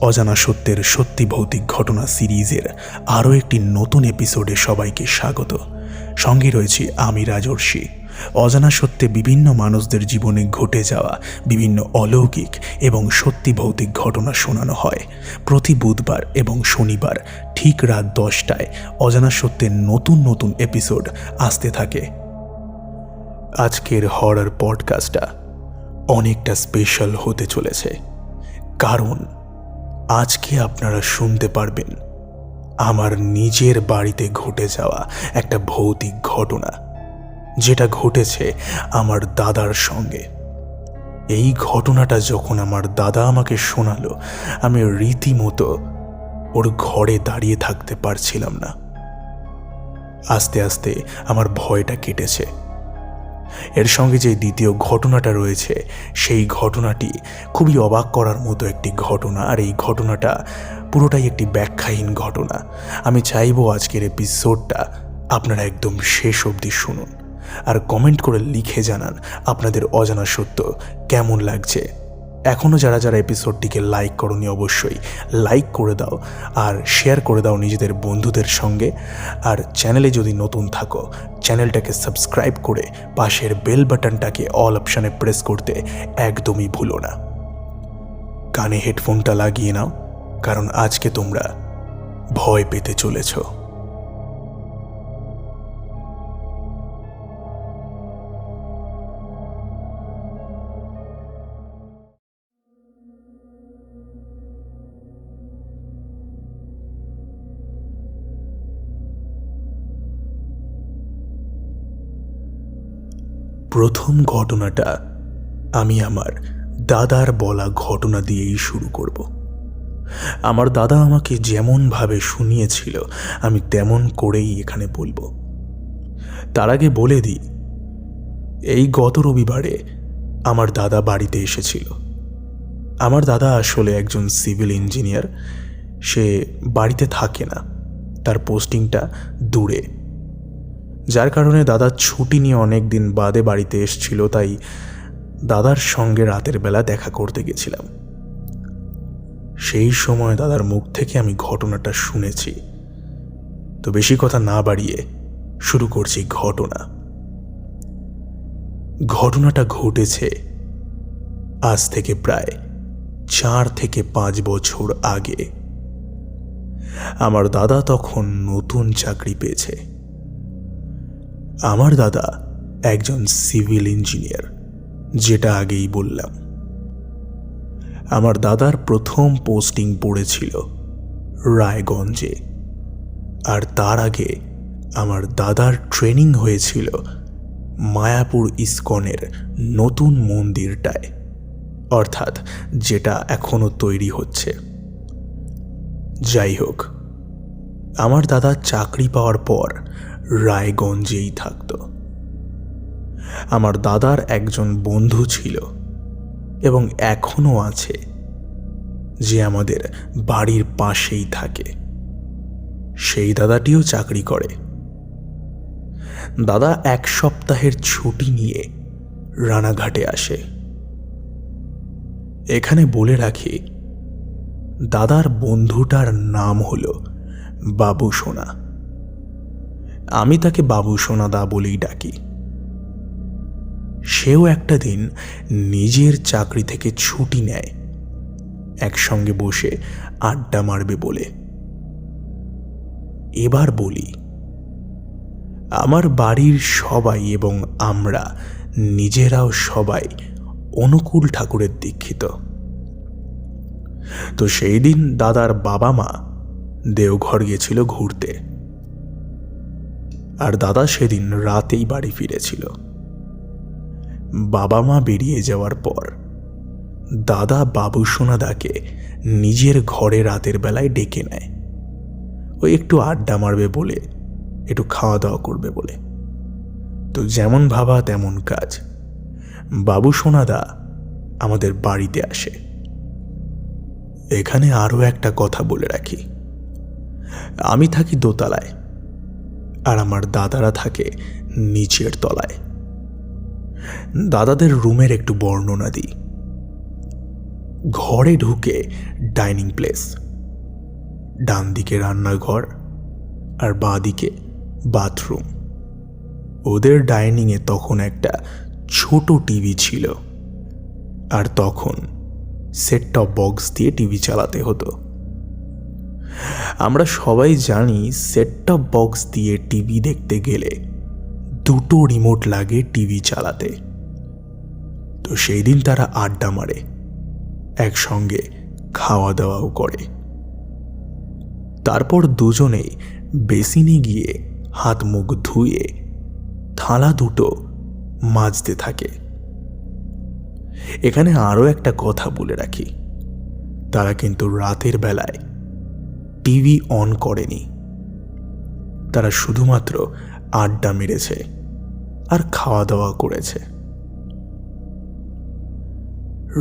অজানা সত্যের সত্যি ভৌতিক ঘটনা সিরিজের আরও একটি নতুন এপিসোডে সবাইকে স্বাগত। সঙ্গে রয়েছি আমি রাজর্ষি। অজানা সত্যে বিভিন্ন মানুষদের জীবনে ঘটে যাওয়া বিভিন্ন অলৌকিক এবং সত্যি ভৌতিক ঘটনা শোনানো হয়। প্রতি বুধবার এবং শনিবার ঠিক রাত দশটায় অজানা সত্যের নতুন নতুন এপিসোড আসতে থাকে। আজকের হরার পডকাস্টটা অনেকটা স্পেশাল হতে চলেছে। কারণ আজকে আপনারা শুনতে পারবেন আমার নিজের বাড়িতে ঘটে যাওয়া একটা ভৌতিক ঘটনা, যেটা ঘটেছে আমার দাদার সঙ্গে। এই ঘটনাটা যখন আমার দাদা আমাকে শোনালো, আমি রীতিমতো ওর ঘরে দাঁড়িয়ে থাকতে পারছিলাম না। আস্তে আস্তে আমার ভয়টা কেটেছে। এর সঙ্গে যে দ্বিতীয় ঘটনাটা রয়েছে, সেই ঘটনাটি খুবই অবাক করার মতো একটি ঘটনা। আর এই ঘটনাটা পুরোটাই একটি ব্যাখ্যাহীন ঘটনা। আমি চাইব আজকের এপিসোডটা আপনারা একদম শেষ অবধি শুনুন। আর কমেন্ট করে লিখে জানান আপনাদের অজানা সত্য কেমন লাগছে। এখনও যারা যারা এপিসোডটিকে লাইক করনি অবশ্যই লাইক করে দাও আর শেয়ার করে দাও নিজেদের বন্ধুদের সঙ্গে। আর চ্যানেলে যদি নতুন থাকো চ্যানেলটাকে সাবস্ক্রাইব করে পাশের বেল বাটনটাকে অল অপশানে প্রেস করতে একদমই ভুলো না। কানে হেডফোনটা লাগিয়ে নাও, কারণ আজকে তোমরা ভয় পেতে চলেছো। প্রথম ঘটনাটা আমি আমার দাদার বলা ঘটনা দিয়েই শুরু করব। আমার দাদা আমাকে যেমনভাবে শুনিয়েছিল, আমি তেমন করেই এখানে বলব। তার আগে বলে দিই, এই গত রবিবারে আমার দাদা বাড়িতে এসেছিল। আমার দাদা আসলে একজন সিভিল ইঞ্জিনিয়ার, সে বাড়িতে থাকে না, তার পোস্টিংটা দূরে। যার কারণে দাদা ছুটি নিয়ে অনেক দিন বাদে বাড়িতে এসছিল, তাই দাদার সঙ্গে রাতের বেলা দেখা করতে গেছিলাম। সেই সময় দাদার মুখ থেকে আমি ঘটনাটা শুনেছি। তো বেশি কথা না বাড়িয়ে শুরু করছি ঘটনা। ঘটনাটা ঘটেছে আজ থেকে প্রায় চার থেকে পাঁচ বছর আগে। আমার দাদা তখন নতুন চাকরি পেয়েছে। আমার দাদা একজন সিভিল ইঞ্জিনিয়ার, যেটা আগেই বললাম। আমার দাদার প্রথম পোস্টিং পড়েছিল রায়গঞ্জে, আর তার আগে আমার দাদার ট্রেনিং হয়েছিল মায়াপুর ইস্কনের নতুন মন্দিরটায়, অর্থাৎ যেটা এখনও তৈরি হচ্ছে। যাই হোক, আমার দাদা চাকরি পাওয়ার পর রায়গঞ্জেই থাকত। আমার দাদার একজন বন্ধু ছিল এবং এখনও আছে, যে আমাদের বাড়ির পাশেই থাকে। সেই দাদাটিও চাকরি করে। দাদা এক সপ্তাহের ছুটি নিয়ে রানাঘাটে আসে। এখানে বলে রাখি, দাদার বন্ধুটার নাম হলো বাবু সোনা আমি তাকে বাবু সোনাদা বলেই ডাকি। সেও একটা দিন নিজের চাকরি থেকে ছুটি নেয়। একসঙ্গে বসে আড্ডা মারবে বলে। এবার বলি, আমার বাড়ির সবাই এবং আমরা নিজেরাও সবাই অনুকূল ঠাকুরের দীক্ষিত। তো সেই দিন দাদার বাবা মা দেওঘর গেছিল ঘুরতে। আর দাদা সেদিন রাতেই বাড়ি ফিরেছিল। বাবা মা বেরিয়ে যাওয়ার পর দাদা বাবু সোনাদাকে নিজের ঘরে রাতের বেলায় ডেকে নেয়। ওই একটু আড্ডা মারবে বলে, একটু খাওয়া দাওয়া করবে বলে। তো যেমন ভাবা তেমন কাজ। বাবু সোনাদা আমাদের বাড়িতে আসে। এখানে আরও একটা কথা বলে রাখি। আমি থাকি দোতলায়। আর আমার দাদারা থাকে নিচের তলায়। দাদাদের রুমের একটু বর্ণনা দিই। ঘরে ঢুকে ডাইনিং প্লেস। ডান দিকে রান্নাঘর আর বাঁ দিকে বাথরুম। ওদের ডাইনিংয়ে তখন একটা ছোট টিভি ছিল। আর তখন সেট টপ বক্স দিয়ে টিভি চালাতে হতো। আমরা সবাই জানি সেট টপ বক্স দিয়ে টিভি দেখতে গেলে দুটো রিমোট লাগে টিভি চালাতে। তো সেই দিন তারা আড্ডা মারে, একসঙ্গে খাওয়া দাওয়াও করে। তারপর দুজনে বেসিনে গিয়ে হাত মুখ ধুয়ে থালা দুটো মাজতে থাকে। এখানে আরও একটা কথা বলে রাখি। তারা কিন্তু রাতের বেলায় টিভি অন করেনি। তারা শুধুমাত্র আড্ডা মেরেছে আর খাওয়া দাওয়া করেছে।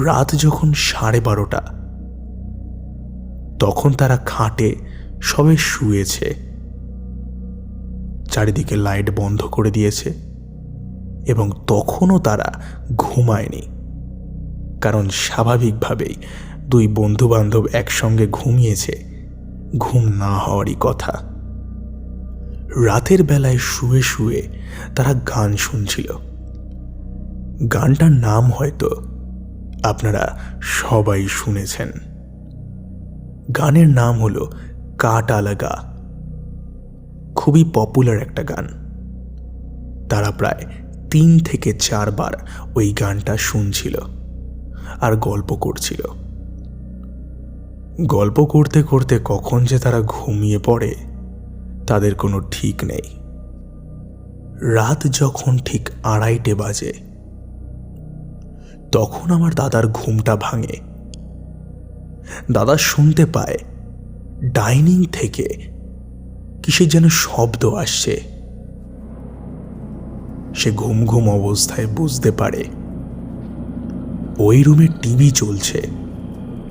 রাত যখন সাড়ে বারোটা, তখন তারা খাটে সবে শুয়েছে। চারিদিকে লাইট বন্ধ করে দিয়েছে এবং তখনও তারা ঘুমায়নি। কারণ স্বাভাবিকভাবেই দুই বন্ধু বান্ধব একসঙ্গে ঘুমিয়েছে ঘুম না হওয়ারই কথা। রাতের বেলায় শুয়ে শুয়ে তারা গান শুনছিল। গানটার নাম হয়তো আপনারা সবাই শুনেছেন। গানের নাম হলো কাট আলাগা খুবই পপুলার একটা গান। তারা প্রায় তিন থেকে চারবার ওই গানটা শুনছিল আর গল্প করছিল। গল্প করতে করতে কখন যে তারা ঘুমিয়ে পড়ে, তাদের কোনো ঠিক নেই। রাত যখন ঠিক আড়াইটে বাজে, তখন আমার দাদার ঘুমটা ভাঙে। দাদা শুনতে পায়, ডাইনিং থেকে কিসের যেন শব্দ আসছে। সে ঘুম ঘুম অবস্থায় বুঝতে পারে, ওই রুমে টিভি চলছে।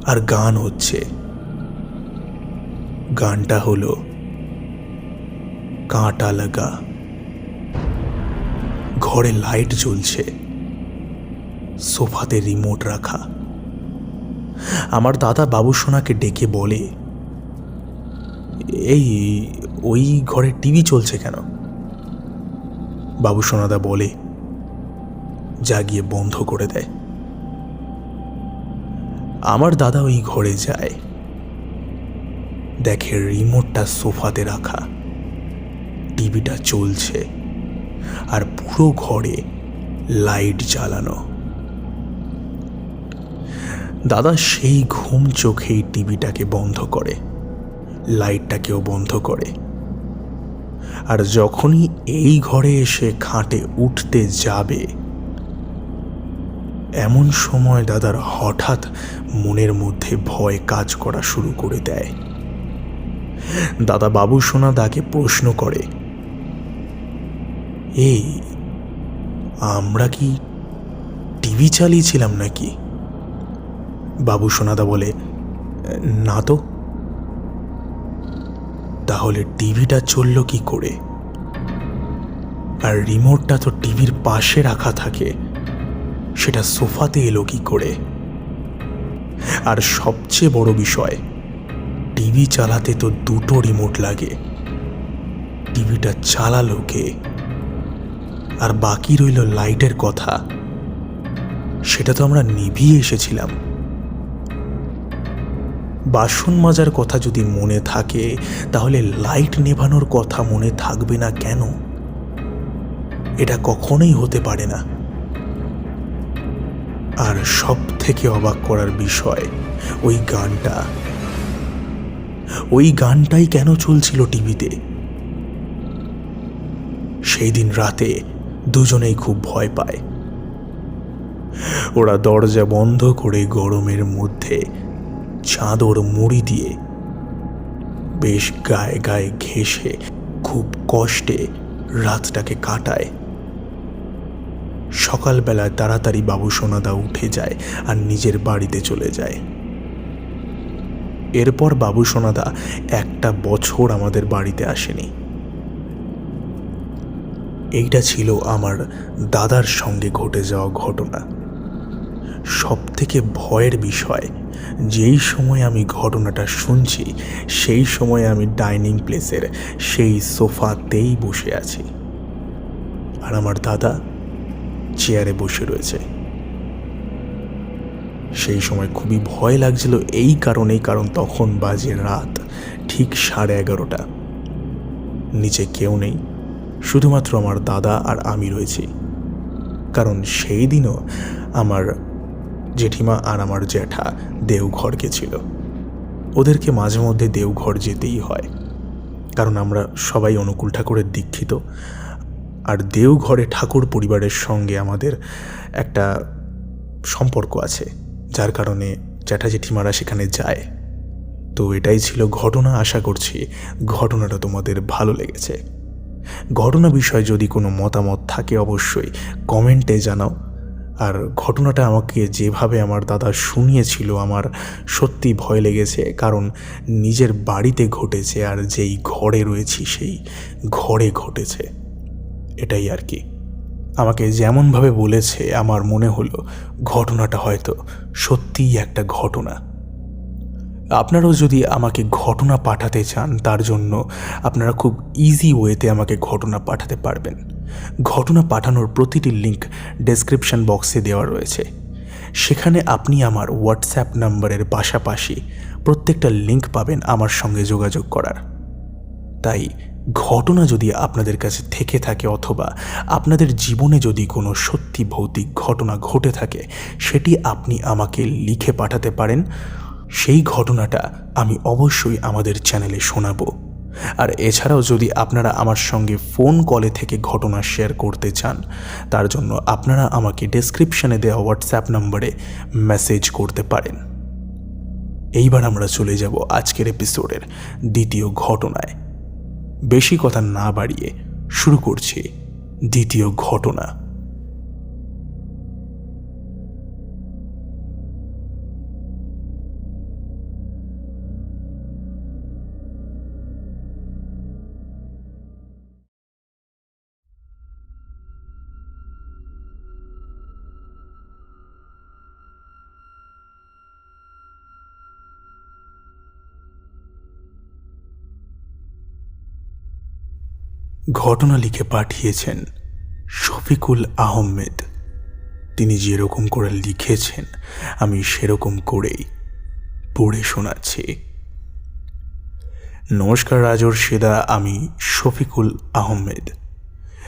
আর গান হচ্ছে। গানটা হলো কাঁটা লাগা। ঘরে লাইট জ্বলছে। সোফাতে রিমোট রাখা। আমার দাদা বাবু সোনাকে ডেকে বলে, এই, ওই ঘরে টিভি চলছে কেন? বাবু সোনাদা বলে যা গিয়ে বন্ধ করে দেয়। আমার দাদা ওই ঘরে যায়। দেখে রিমোটটা সোফাতে রাখা। টিভিটা চলছে আর পুরো ঘরে লাইট জ্বালানো। দাদা সেই ঘুম চোখেই টিভিটাকে বন্ধ করে, লাইটটাকেও বন্ধ করে। আর যখনই এই ঘরে এসে খাটে উঠতে যাবে এমন সময় দাদার হঠাৎ মনের মধ্যে ভয় কাজ করা শুরু করে দেয়। দাদা বাবু সোনা দাকে প্রশ্ন করে, এই, আমরা কি টিভি চালিয়েছিলাম নাকি? বাবু সোনাদা বলে, না তো। তাহলে টিভিটা চলল কি করে? আর রিমোটটা তো টিভির পাশে রাখা থাকে। সেটা সোফাতে এলো কি করে? আর সবচেয়ে বড় বিষয়, টিভি চালাতে তো দুটো রিমোট লাগে। টিভিটা চালালো কে? আর বাকি রইল লাইটের কথা। সেটা তো আমরা নিভিয়ে এসেছিলাম। বাসন মাজার কথা যদি মনে থাকে, তাহলে লাইট নেভানোর কথা মনে থাকবে না কেন? এটা কখনোই হতে পারে না। আর সব থেকে অবাক করার বিষয়, ওই গানটা। ওই গানটাই কেন চলছিল টিভিতে? সেই দিন রাতে দুজনেই খুব ভয় পায়। ওরা দরজা বন্ধ করে গরমের মধ্যে চাদর মুড়ি দিয়ে বেশ গায়ে গায়ে ঘেঁষে খুব কষ্টে রাতটাকে কাটায়। সকালবেলায় তাড়াতাড়ি বাবু সোনাদা উঠে যায় আর নিজের বাড়িতে চলে যায়। এরপর বাবু সোনাদা একটা বছর আমাদের বাড়িতে আসেনি। এইটা ছিল আমার দাদার সঙ্গে ঘটে যাওয়া ঘটনা। সব থেকে ভয়ের বিষয়, যেই সময় আমি ঘটনাটা শুনছি, সেই সময় আমি ডাইনিং প্লেসের সেই সোফাতেই বসে আছি। আর আমার দাদা চেয়ারে বসে রয়েছে। সেই সময় খুবই ভয় লাগছিল এই কারণেই, কারণ তখন বাজে রাত, ঠিক সাড়ে এগারোটা। নিচে কেউ নেই, শুধুমাত্র আমার দাদা আর আমি রয়েছি। কারণ সেই দিনও আমার জেঠিমা আর আমার জ্যাঠা দেওঘর গেছিল ওদেরকে মাঝে মধ্যে দেওঘর যেতেই হয়, কারণ আমরা সবাই অনুকূল ঠাকুরের দীক্ষিত। আর দেওঘরে ঠাকুর পরিবারের সঙ্গে আমাদের একটা সম্পর্ক আছে, যার কারণে জ্যাঠা জেঠিমারা সেখানে যায়। তো এটাই ছিল ঘটনা, আশা করছি ঘটনাটা তোমাদের ভালো লেগেছে। ঘটনা বিষয়ে যদি কোনো মতামত থাকে অবশ্যই কমেন্টে জানাও। আর ঘটনাটা আমাকে যেভাবে আমার দাদা শুনিয়েছিল, আমার সত্যি ভয় লেগেছে, কারণ নিজের বাড়িতে ঘটেছে আর যেই ঘরে রয়েছি সেই ঘরে ঘটেছে। এটাই আর কি। আমাকে যেমনভাবে বলেছে, আমার মনে হলো ঘটনাটা হয়তো সত্যিই একটা ঘটনা। আপনারাও যদি আমাকে ঘটনা পাঠাতে চান, তার জন্য আপনারা খুব ইজি ওয়েতে আমাকে ঘটনা পাঠাতে পারবেন। ঘটনা পাঠানোর প্রতিটি লিঙ্ক ডেসক্রিপশন বক্সে দেওয়া রয়েছে। সেখানে আপনি আমার হোয়াটসঅ্যাপ নাম্বারের পাশাপাশি প্রত্যেকটা লিঙ্ক পাবেন আমার সঙ্গে যোগাযোগ করার। তাই ঘটনা যদি আপনাদের কাছে থেকে থাকে অথবা আপনাদের জীবনে যদি কোনো সত্যি ভৌতিক ঘটনা ঘটে থাকে, সেটি আপনি আমাকে লিখে পাঠাতে পারেন। সেই ঘটনাটা আমি অবশ্যই আমাদের চ্যানেলে শোনাবো। আর এছাড়াও যদি আপনারা আমার সঙ্গে ফোন কলে থেকে ঘটনা শেয়ার করতে চান, তার জন্য আপনারা আমাকে ডেসক্রিপশানে দেওয়া হোয়াটসঅ্যাপ নম্বরে মেসেজ করতে পারেন। এইবার আমরা চলে যাব আজকের এপিসোডের দ্বিতীয় ঘটনায়। বেশি কথা না বাড়িয়ে শুরু করছি দ্বিতীয় ঘটনা। ঘটনা লিখে পাঠিয়েছেন শফিকুল আহমেদ। তিনি যেরকম করে লিখেছেন, আমি সেরকম করেই পড়ে শোনাচ্ছি। নমস্কার রাজর সেদা, আমি শফিকুল আহমেদ।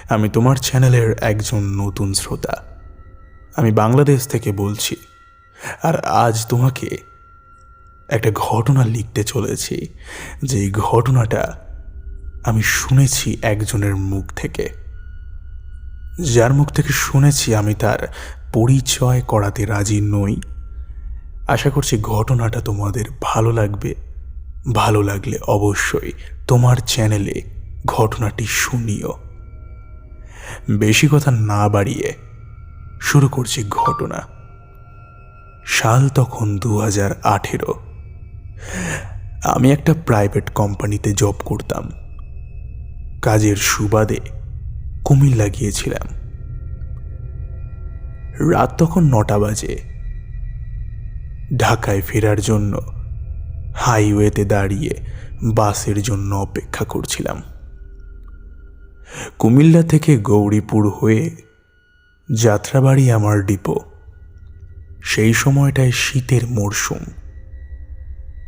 আমি তোমার চ্যানেলের একজন নতুন শ্রোতা। আমি বাংলাদেশ থেকে বলছি, আর আজ তোমাকে একটা ঘটনা লিখতে চলেছি। যে ঘটনাটা আমি শুনেছি একজনের মুখ থেকে। যার মুখ থেকে শুনেছি আমি তার পরিচয় করাতে রাজি নই। আশা করছি ঘটনাটা তোমাদের ভালো লাগবে। ভালো লাগলে অবশ্যই তোমার চ্যানেলে ঘটনাটি শুনিও। বেশি কথা না বাড়িয়ে শুরু করছি ঘটনা। সাল তখন দু হাজার আঠেরো। আমি একটা প্রাইভেট কোম্পানিতে জব করতাম। কাজের সুবাদে কুমিল্লা গিয়েছিলাম রাত তখন নটা বাজে। ঢাকায় ফেরার জন্য হাইওয়েতে দাঁড়িয়ে বাসের জন্য অপেক্ষা করছিলাম। কুমিল্লা থেকে গৌরীপুর হয়ে যাত্রাবাড়ি আমার ডিপো। সেই সময়টায় শীতের মরশুম।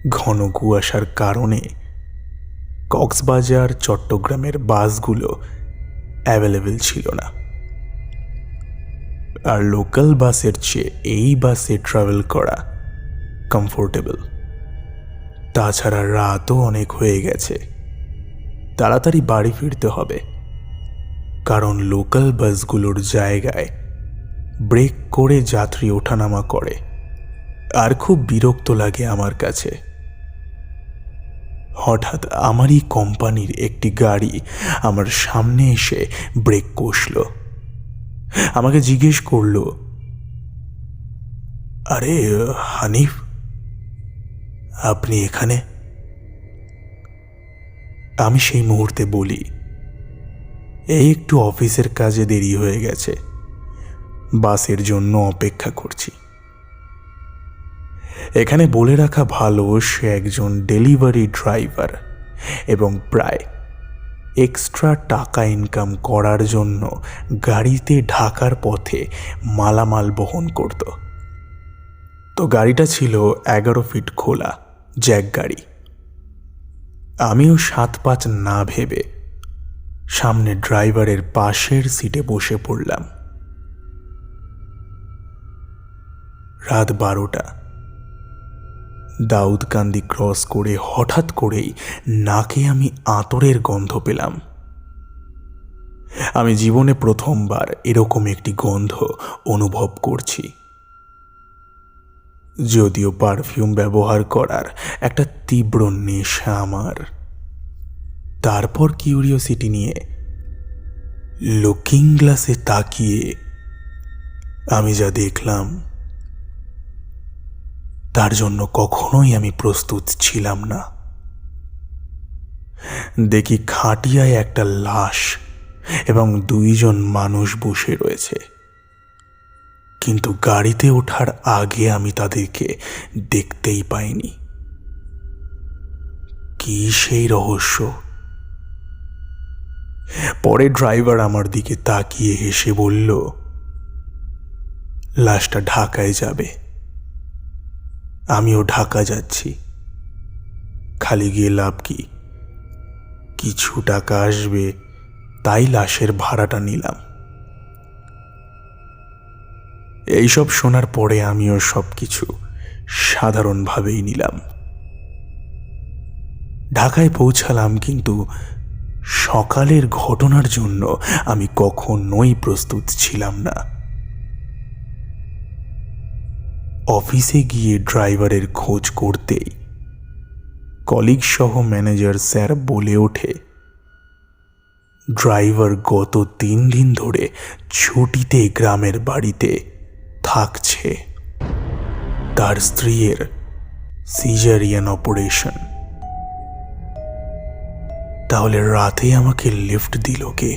ঘন কুয়াশার কারণে কক্সবাজার, চট্টগ্রামের বাসগুলো অ্যাভেলেবেল ছিল না। আর লোকাল বাসের চেয়ে এই বাসে ট্রাভেল করা কমফোর্টেবল তাছাড়া রাতও অনেক হয়ে গেছে। তাড়াতাড়ি বাড়ি ফিরতে হবে। কারণ লোকাল বাসগুলোর জায়গায় ব্রেক করে যাত্রী ওঠানামা করে। আর খুব বিরক্ত লাগে আমার কাছে। হঠাৎ আমারই কোম্পানির একটি গাড়ি আমার সামনে এসে ব্রেক কষল। আমাকে জিজ্ঞেস করল, আরে, হানিফ, আপনি এখানে? আমি সেই মুহূর্তে বলি, এই একটু অফিসের কাজে দেরি হয়ে গেছে। বাসের জন্য অপেক্ষা করছি। এখানে বলে রাখা ভালো সে একজন ডেলিভারি ড্রাইভার এবং প্রায় এক্সট্রা টাকা ইনকাম করার জন্য গাড়িতে ঢাকার পথে মালামাল বহন করত। তো গাড়িটা ছিল এগারো ফিট খোলা, জ্যাক গাড়ি। আমিও সাত পাঁচ না ভেবে সামনে ড্রাইভারের পাশের সিটে বসে পড়লাম। রাত বারোটা। দাউদকান্দি ক্রস করে হঠাৎ করেই নাকে আমি আতরের গন্ধ পেলাম। আমি জীবনে প্রথমবার এরকম একটি গন্ধ অনুভব করছি। যদিও পারফিউম ব্যবহার করার একটা তীব্র নেশা আমার। তারপর কিউরিওসিটি নিয়ে লুকিং গ্লাসে তাকিয়ে আমি যা দেখলাম তার জন্য কখনোই আমি প্রস্তুত ছিলাম না। দেখি খাটিয়ায় একটা লাশ এবং দুইজন মানুষ বসে রয়েছে। কিন্তু গাড়িতে ওঠার আগে আমি তাদেরকে দেখতেই পাইনি। কি সেই রহস্য? পরে ড্রাইভার আমার দিকে তাকিয়ে হেসে বলল, লাশটা ঢাকায় যাবে। আমিও ঢাকা যাচ্ছি। খালি গিয়ে লাভ কি? কিছু টাকা আসবে, তাই লাশের ভাড়াটা নিলাম। এইসব শোনার পরে আমিও সব কিছু সাধারণভাবেই নিলাম। ঢাকায় পৌঁছালাম কিন্তু সকালের ঘটনার জন্য আমি কখনোই প্রস্তুত ছিলাম না। অফিসে গিয়ে ড্রাইভারের খোঁজ করতেই কলিগ সহ ম্যানেজার স্যার বলে ওঠে, ড্রাইভার গত তিন দিন ধরে ছুটিতে গ্রামের বাড়িতে থাকছে। তার স্ত্রীর সিজারিয়ান অপারেশন তাহলে রাতে আমাকে লিফট দিল কে?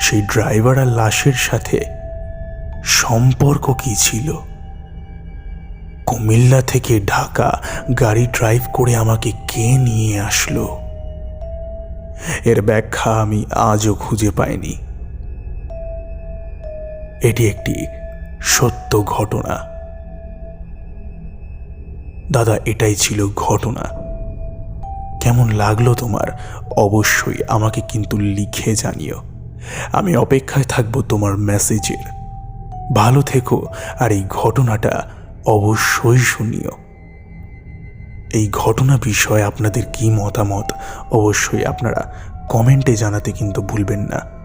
সেই ড্রাইভার আর লাশের সাথে সম্পর্ক কি ছিল? কুমিল্লা থেকে ঢাকা গাড়ি ড্রাইভ করে আমাকে কে নিয়ে আসলো? এর ব্যাখ্যা আমি আজও খুঁজে পাইনি। এটি একটি সত্য ঘটনা। দাদা, এটাই ছিল ঘটনা। কেমন লাগল তোমার? অবশ্যই আমাকে কিন্তু লিখে জানিও। আমি অপেক্ষায় থাকব তোমার মেসেজের ভালো থেকো, আর এই ঘটনাটা অবশ্যই শুনিও। এই ঘটনা বিষয়ে আপনাদের কি মতামত, অবশ্যই আপনারা কমেন্টে জানাতে কিন্তু ভুলবেন না।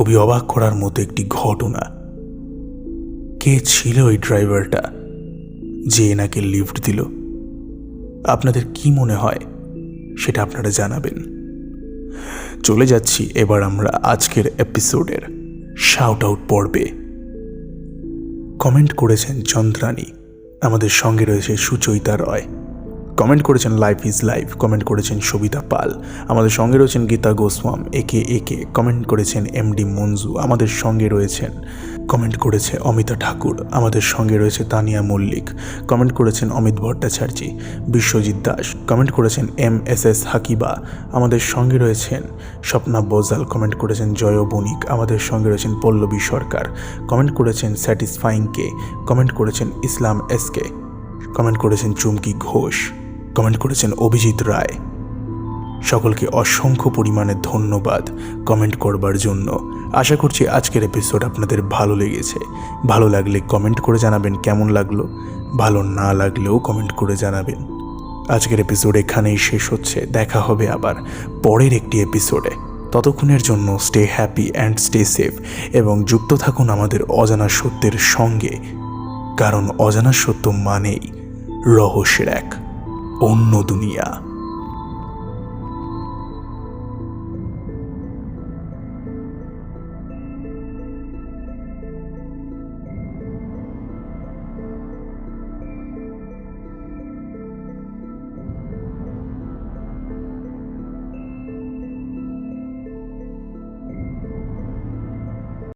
খুবই অবাক করার মতো একটি ঘটনা। কে ছিল ওই ড্রাইভারটা যে এনাকে লিফট দিল? আপনাদের কি মনে হয়? সেটা আপনারা জানাবেন। চলে যাচ্ছি এবার আমরা আজকের এপিসোডের শাউট আউট পর্বে। কমেন্ট করেছেন চন্দ্রানী আমাদের সঙ্গে রয়েছে সুচৈতা রয়। কমেন্ট করেছেন লাইফ ইজ লাইফ কমেন্ট করেছেন সবিতা পাল। আমাদের সঙ্গে রয়েছেন গীতা গোস্বাম একে একে কমেন্ট করেছেন এমডি মঞ্জু আমাদের সঙ্গে রয়েছেন, কমেন্ট করেছে অমিতা ঠাকুর। আমাদের সঙ্গে রয়েছে তানিয়া মল্লিক। কমেন্ট করেছেন অমিত ভট্টাচার্য, বিশ্বজিৎ দাস। কমেন্ট করেছেন এম এস এস হাকিবা। আমাদের সঙ্গে রয়েছেন স্বপ্না বোজাল। কমেন্ট করেছেন জয় বণিক। আমাদের সঙ্গে রয়েছেন পল্লবী সরকার। কমেন্ট করেছেন স্যাটিসফাইং কে কমেন্ট করেছেন ইসলাম এসকে কমেন্ট করেছেন চুমকি ঘোষ। কমেন্ট করেছেন অভিজিৎ রায়। সকলকে অসংখ্য পরিমাণে ধন্যবাদ কমেন্ট করবার জন্য। আশা করছি আজকের এপিসোড আপনাদের ভালো লেগেছে। ভালো লাগলে কমেন্ট করে জানাবেন কেমন লাগল। ভালো না লাগলেও কমেন্ট করে জানাবেন। আজকের এপিসোড এখানেই শেষ হচ্ছে। দেখা হবে আবার পরের একটি এপিসোডে ততক্ষণের জন্য stay happy and stay safe এবং যুক্ত থাকুন আমাদের অজানা সত্যের সঙ্গে। কারণ অজানা সত্য মানেই রহস্যের এক। অন্য দুনিয়া।